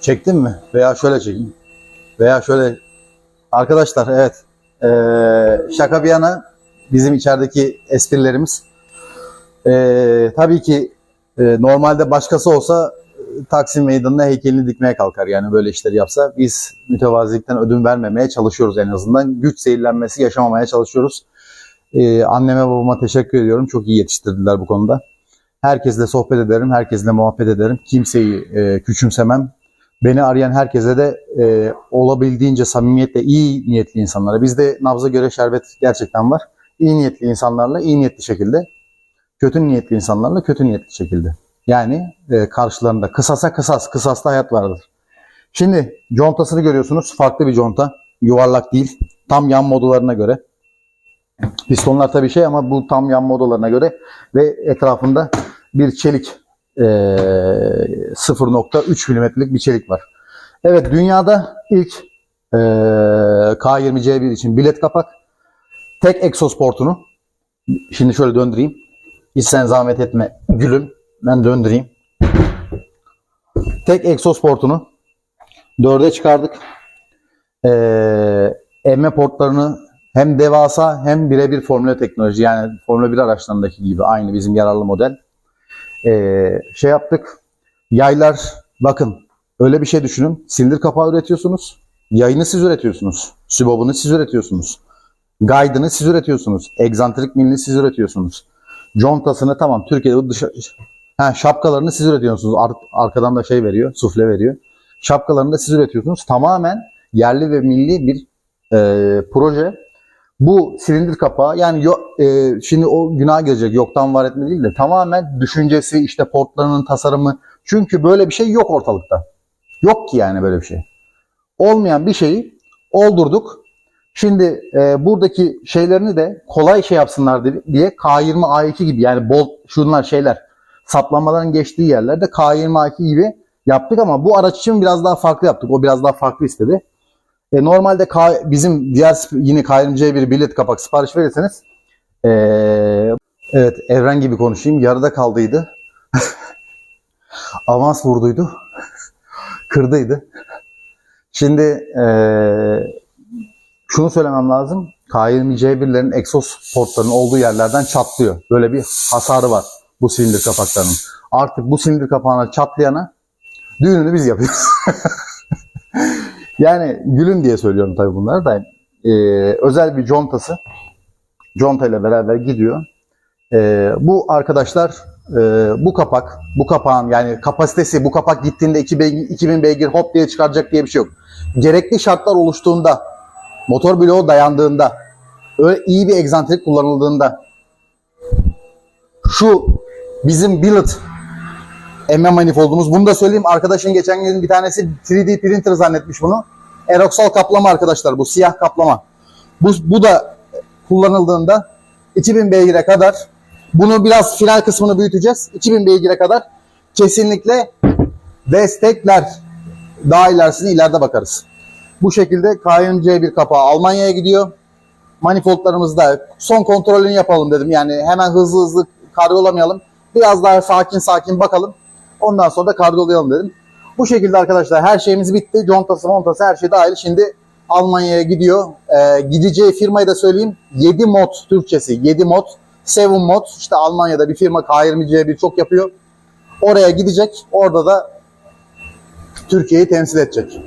Çektin mi? Veya şöyle çekeyim. Veya şöyle. Arkadaşlar evet. Ee, şaka bir yana bizim içerideki esprilerimiz. Ee, tabii ki e, normalde başkası olsa e, Taksim Meydanı'na heykelini dikmeye kalkar. Yani böyle işleri yapsa. Biz mütevazilikten ödün vermemeye çalışıyoruz en azından. Güç zehirlenmesi yaşamamaya çalışıyoruz. Ee, anneme babama teşekkür ediyorum. Çok iyi yetiştirdiler bu konuda. Herkesle sohbet ederim, herkesle muhabbet ederim. Kimseyi e, küçümsemem. Beni arayan herkese de e, olabildiğince samimiyetle iyi niyetli insanlara. Bizde nabza göre şerbet gerçekten var. İyi niyetli insanlarla iyi niyetli şekilde, kötü niyetli insanlarla kötü niyetli şekilde. Yani e, karşılarında kısasa kısas, kısasta hayat vardır. Şimdi contasını görüyorsunuz. Farklı bir conta. Yuvarlak değil. Tam yan modularına göre. Pistonlar tabii şey ama bu tam yan modularına göre ve etrafında bir çelik e, 0.3 milimetrelik bir çelik var. Evet dünyada ilk e, K20C1 için bilet kapak tek egzoz portunu şimdi şöyle döndüreyim. Hiç sen zahmet etme gülüm. Ben döndüreyim. Tek egzoz portunu dörde çıkardık. E, emme portlarını hem devasa hem birebir Formula teknoloji yani Formula 1 araçlarındaki gibi aynı bizim yararlı model. Ee, şey yaptık. Yaylar bakın öyle bir şey düşünün. Silindir kapağı üretiyorsunuz. Yayını siz üretiyorsunuz. Sübobunu siz üretiyorsunuz. Guide'ını siz üretiyorsunuz. Egzantrik milini siz üretiyorsunuz. Contasını tamam Türkiye'de bu dışa, ha, şapkalarını siz üretiyorsunuz. Ar- arkadan da şey veriyor, sufle veriyor. Şapkalarını da siz üretiyorsunuz. Tamamen yerli ve milli bir e, proje. Bu silindir kapağı yani yo- e, şimdi o günah gelecek yoktan var etme değil de tamamen düşüncesi işte portlarının tasarımı. Çünkü böyle bir şey yok ortalıkta. Yok ki yani böyle bir şey. Olmayan bir şeyi oldurduk. Şimdi e, buradaki şeylerini de kolay şey yapsınlar di- diye K20 A2 gibi yani bolt şunlar şeyler saplanmaların geçtiği yerlerde K20 A2 gibi yaptık ama bu araç için biraz daha farklı yaptık. O biraz daha farklı istedi. E, normalde K, bizim diğer yine K20C bir bilet kapak sipariş verirseniz e, evet Evren gibi konuşayım. Yarıda kaldıydı. Avans vurduydu. Kırdıydı. Şimdi e, şunu söylemem lazım. K20C1'lerin egzoz portlarının olduğu yerlerden çatlıyor. Böyle bir hasarı var bu silindir kapaklarının. Artık bu silindir kapağına çatlayana düğününü biz yapıyoruz. Yani gülün diye söylüyorum tabii bunları da. Ee, özel bir contası. Conta ile beraber gidiyor. Ee, bu arkadaşlar e, bu kapak, bu kapağın yani kapasitesi bu kapak gittiğinde 2000, 2000 beygir hop diye çıkaracak diye bir şey yok. Gerekli şartlar oluştuğunda, motor bloğu dayandığında, öyle iyi bir egzantrik kullanıldığında şu bizim billet emme manifoldumuz. Bunu da söyleyeyim. Arkadaşın geçen gün bir tanesi 3D printer zannetmiş bunu. Aeroxol kaplama arkadaşlar bu siyah kaplama. Bu, bu da kullanıldığında 2000 beygire kadar bunu biraz final kısmını büyüteceğiz. 2000 beygire kadar kesinlikle destekler. Daha ilerisini ileride bakarız. Bu şekilde KMC bir kapağı Almanya'ya gidiyor. Manifoldlarımızda son kontrolünü yapalım dedim. Yani hemen hızlı hızlı karyolamayalım. Biraz daha sakin sakin bakalım. Ondan sonra da kargolayalım dedim. Bu şekilde arkadaşlar her şeyimiz bitti. Contası, montası her şey dahil. Şimdi Almanya'ya gidiyor. Ee, gideceği firmayı da söyleyeyim. 7 mod Türkçesi. 7 mod. 7 mod. İşte Almanya'da bir firma K20C1 çok yapıyor. Oraya gidecek. Orada da Türkiye'yi temsil edecek.